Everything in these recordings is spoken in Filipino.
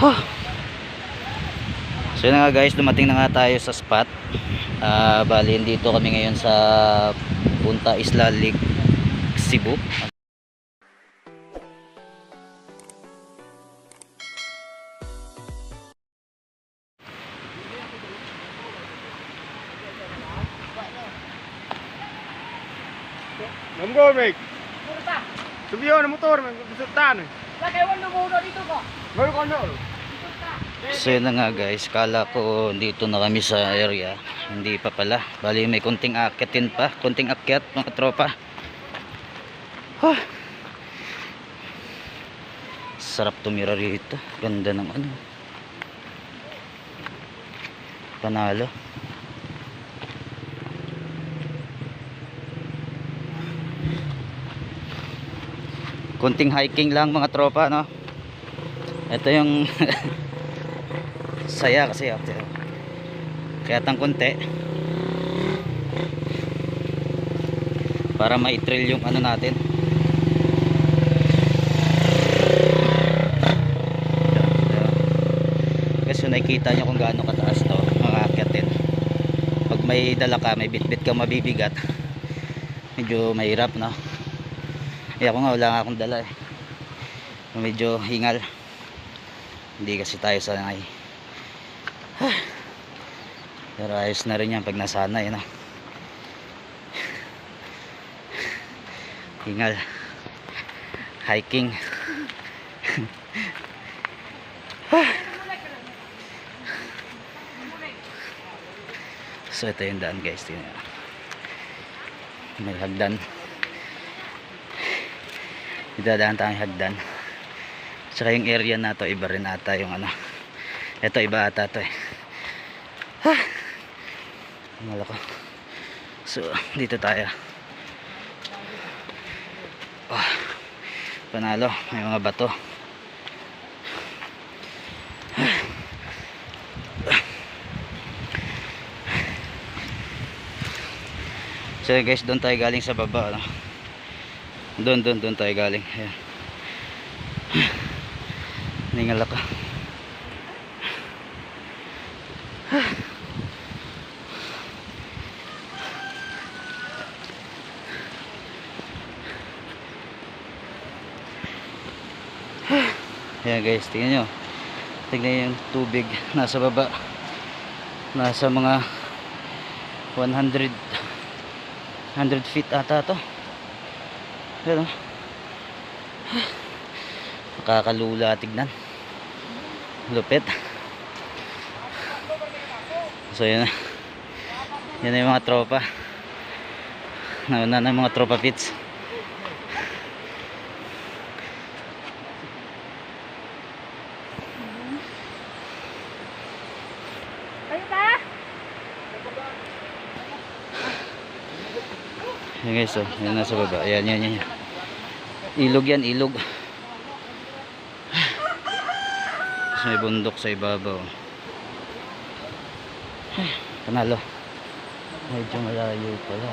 Huh. So yun nga guys, dumating na nga tayo sa spot. Ah, bali dito kami ngayon sa Punta Isla Lake Cebu. Namgo, Meg. Kurta. Subiyo na motor, Meg. Bisultan. Lagay mo muna dito ko. Baru ka na. So yun na nga guys, kala ko dito na kami sa area. Hindi pa pala. Bali may konting akyatin pa, konting akyat mga tropa. Huh. Sarap tumira rito. Ganda ng ano. Panalo. Konting hiking lang mga tropa, no? Ito yung saya kasi after. Kaya tang konti. Para ma-trail yung ano natin. Kasi nakikita nyo kung gaano kataas to mga akyatin. Pag may dala ka, may bitbit ka mabibigat. Medyo mahirap no. Eh ako nga wala nga akong dala eh. Medyo hingal. Hindi kasi tayo sanay. Pero ayos na rin yan pag nasanay na. Hingal. Hiking. so ito yung daan guys. Tingnan. May hagdan. Idadaan tayong hagdan. Tsaka yung area na to iba rin ata yung ano. Ito iba ata to eh. Wala ko. So, dito tayo. Oh, panalo. May mga bato. So guys, doon tayo galing sa baba. Ano? Doon, doon, doon tayo galing. Ayan. Ningal ako. Ayan guys, tingnan nyo. Tingnan yung tubig nasa baba. Nasa mga 100 100 feet ata to. Ayan o. Nakakalula tignan. Lupit. So yun. Yan na yung mga tropa. Nauna na yung mga tropa pits. Guys, oh. Yan nasa baba. Ayan, yan, yan. Ilog yan, ilog. Tapos may bundok sa ibabaw. Ay, Panalo. Medyo malayo pala.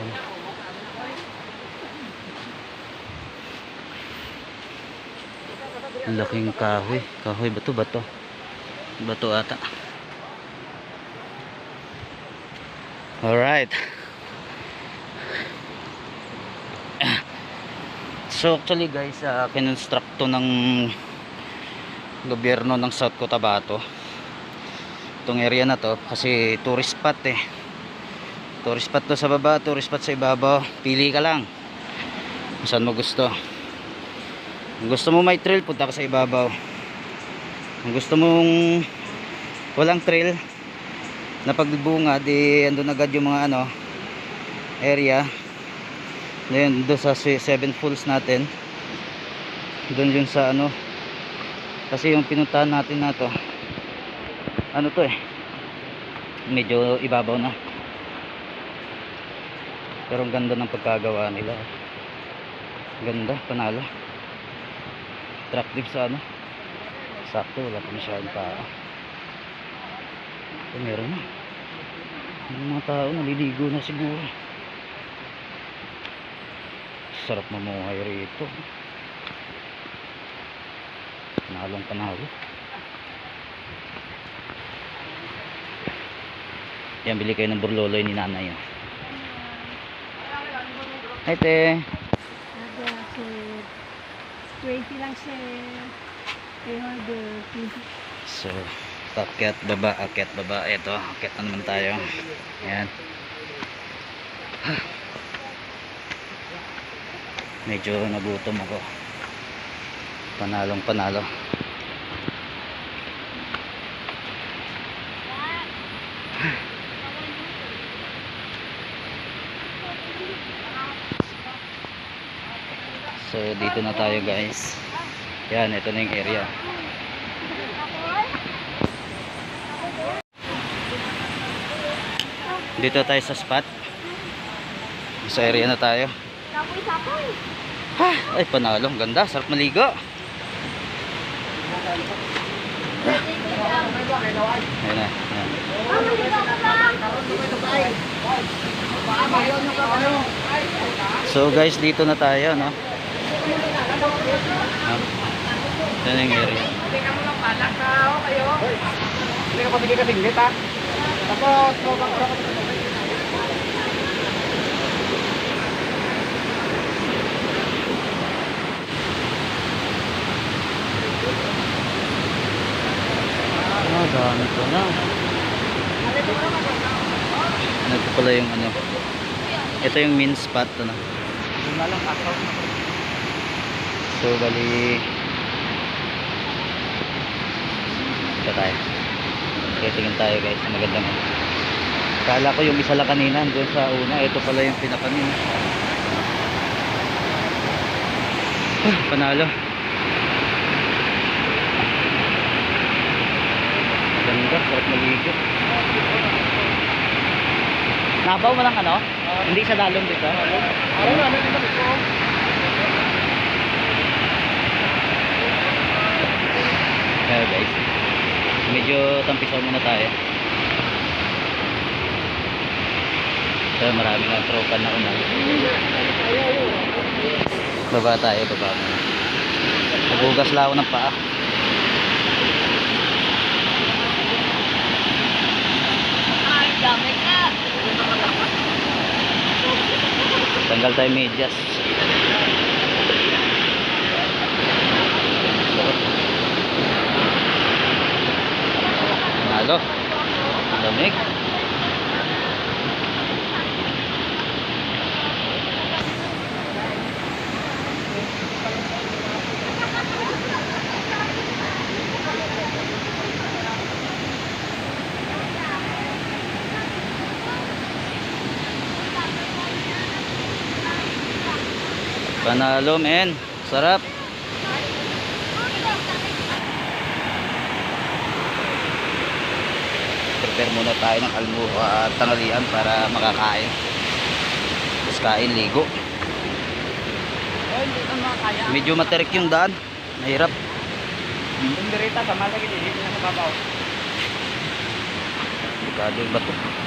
laking kahoy. Kahoy ba to? Bato. Bato ata. Alright. So actually guys, uh, kinonstruct to ng gobyerno ng South Cotabato. Itong area na to kasi tourist spot eh. Tourist spot to sa baba, tourist spot sa ibabaw. Pili ka lang. Saan mo gusto. Kung gusto mo may trail, punta ka sa ibabaw. Kung gusto mong walang trail na pagbunga, di andun agad yung mga ano area ngayon doon sa se- seven falls natin. Doon yun sa ano. Kasi yung pinuntahan natin na to ano to eh. Medyo ibabaw na. Pero ang ganda ng pagkagawa nila. Ganda panalo. Attractive sa ano. Sakto wala pa masyadong tao ito meron na. Yung mga tao naliligo na siguro sarap mamuhay rito. Nalong panalo. Yan bili kayo ng burloloy ni nanay yan hi te. 20 lang siya eh order 20 so akyat baba akyat baba. Ito akyat na naman tayo. Yan Medyo nagutom ako. Panalong panalo. So, dito na tayo guys. Yan, ito na yung area. Dito tayo sa spot. Sa area na tayo. Sapoy, sapoy. Ha, ay panalo, ganda, sarap maligo. Ayun na. So guys, dito na tayo, no? Ito na yung area. Hindi ka. Hindi ka pabigay kasing ha. Tapos, mabang ka Ah, dami ko na. Ito pala yung ano. Ito yung main spot, ano. So, bali... Ito tayo. Okay, tingin tayo guys. Ang magandang ano. Kala ko yung isa lang kanina, doon sa una. Ito pala yung pinakanin. Ah, panalo. Ganda, sarap maligo. Nabaw mo lang ano? Hindi sa dalong dito? Ano na, ano dito ko? Kaya guys, medyo tampisaw muna tayo. So marami nga tropa na unang. Baba tayo, baba muna. Nagugas lang ako ng paa. Dami ka. Tanggal tayo medyas. Nalo. Lamig. Panalo men. Sarap. Prepare muna tayo ng almuha at tanghalian para makakain. Tapos kain, ligo. Medyo materik yung daan. Mahirap. Yung dirita, sama lagi, hindi na sa babaw. Delikado yung bato.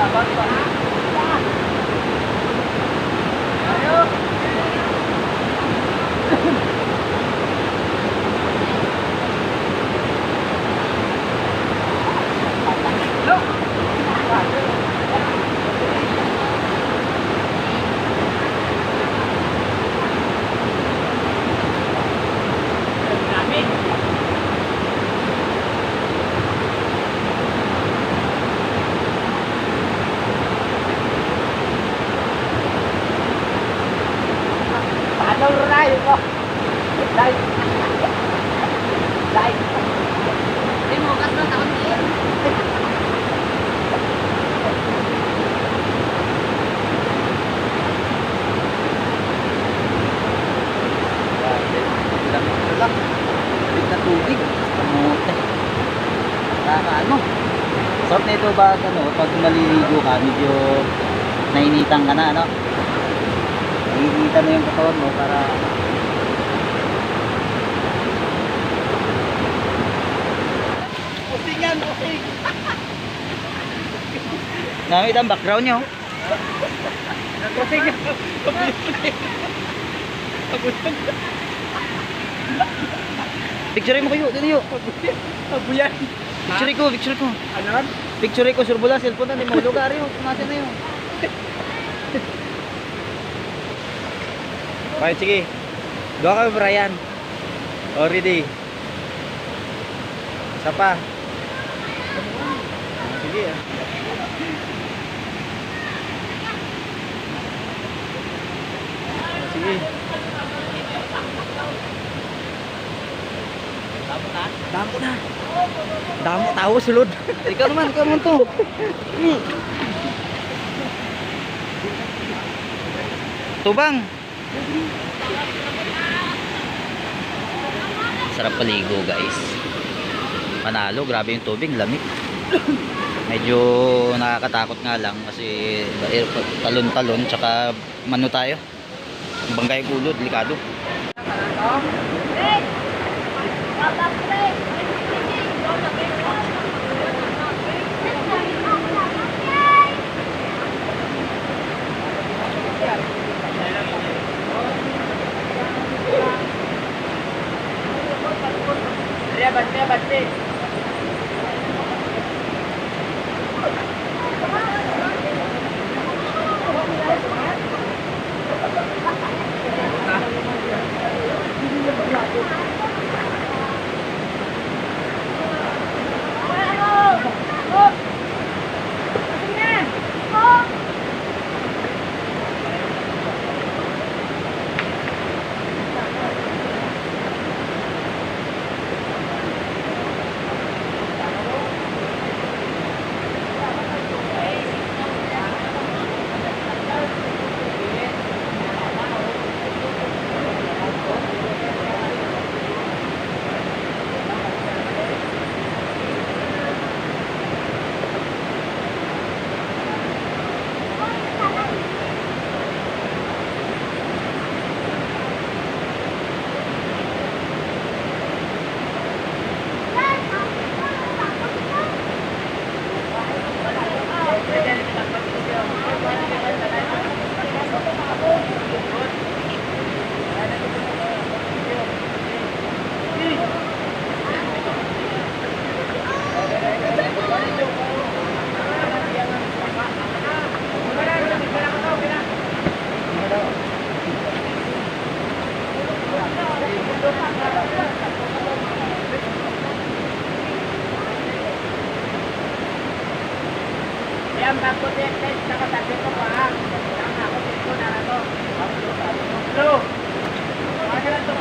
Bapak, Bapak. tayo ko. Dahil. Dahil. Hindi mo kas na taon din. Lang. Bigla tubig. Kamote. Para ano? Sort nito ba ano, pag maliligo ka, medyo nainitan ka na, ano? Nainitan na yung katawan mo para Pusing yan, pusing. Namit ang background nyo. Pusing yan. Picture mo kayo, dito yun. Abuyan. Picture ko, picture ko. Ano? Picture ko, surbula, cellphone na, di mo lugar yun. Nasa na yun. Okay, sige. Doa kami, Brian. O, ready. Isa pa. Sige, ah. Sige. Damo na. Damo tao sulod. ikaw naman, ikaw naman to. Tubang. Sarap paligo, guys. Panalo, grabe yung tubig, lamig. Medyo nakakatakot nga lang kasi eh, talon-talon tsaka mano tayo. Banggay ulo, delikado. Hey! Papa, parte Riya, bante, bante. Yan, bakit yan, guys, nakatabi ko pa. Ang ako dito na ano. Hello. Ano lang to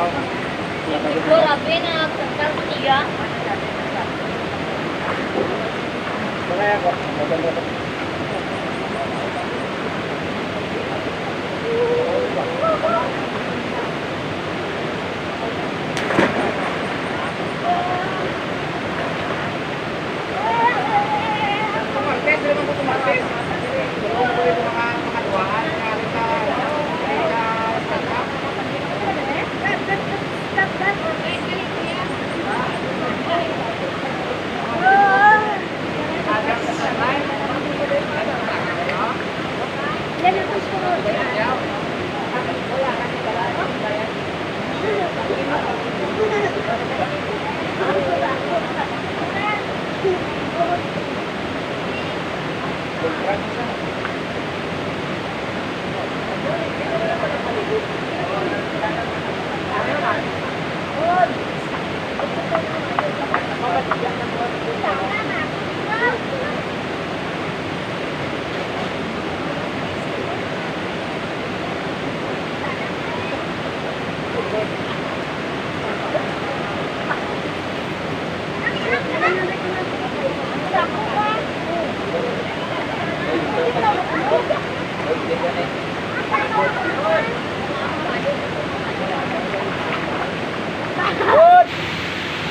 para ko ba? Ah, para ko to. Dubai, Dubai, yan, Dubai. Dubai, Dubai daw. Ano, Dubai da? Dubai. Ano, Dubai yan. Kung iba, dito na, pag umakan. Ito, labi na nagkakal ko niya. Kaya ako, maganda to. Tumartes, di naman po tumartes. Tulungan ko ito mga mga duwaan, mga sa sa stand-up. Adam sa stand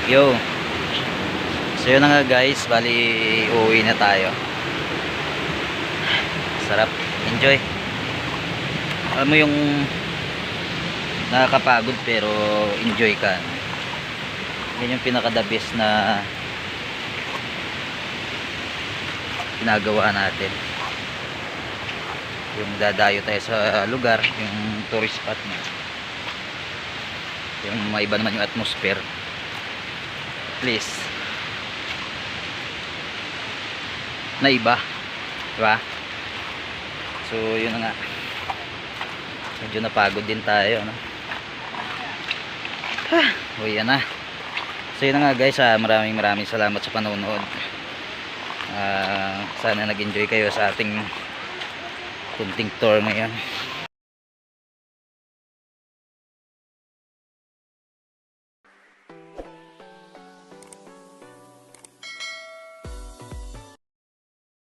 Yo. So yun na nga guys, bali uuwi na tayo. Sarap. Enjoy. Alam mo yung nakakapagod pero enjoy ka. Yan yung pinaka the best na ginagawa natin. Yung dadayo tayo sa lugar, yung tourist spot na. Yung maiba naman yung atmosphere. At na iba. Diba? So, yun nga. Medyo napagod din tayo, no? Ha, uwi na. So, yun nga guys, ah, maraming maraming salamat sa panonood. Ah, sana nag-enjoy kayo sa ating kunting tour ngayon.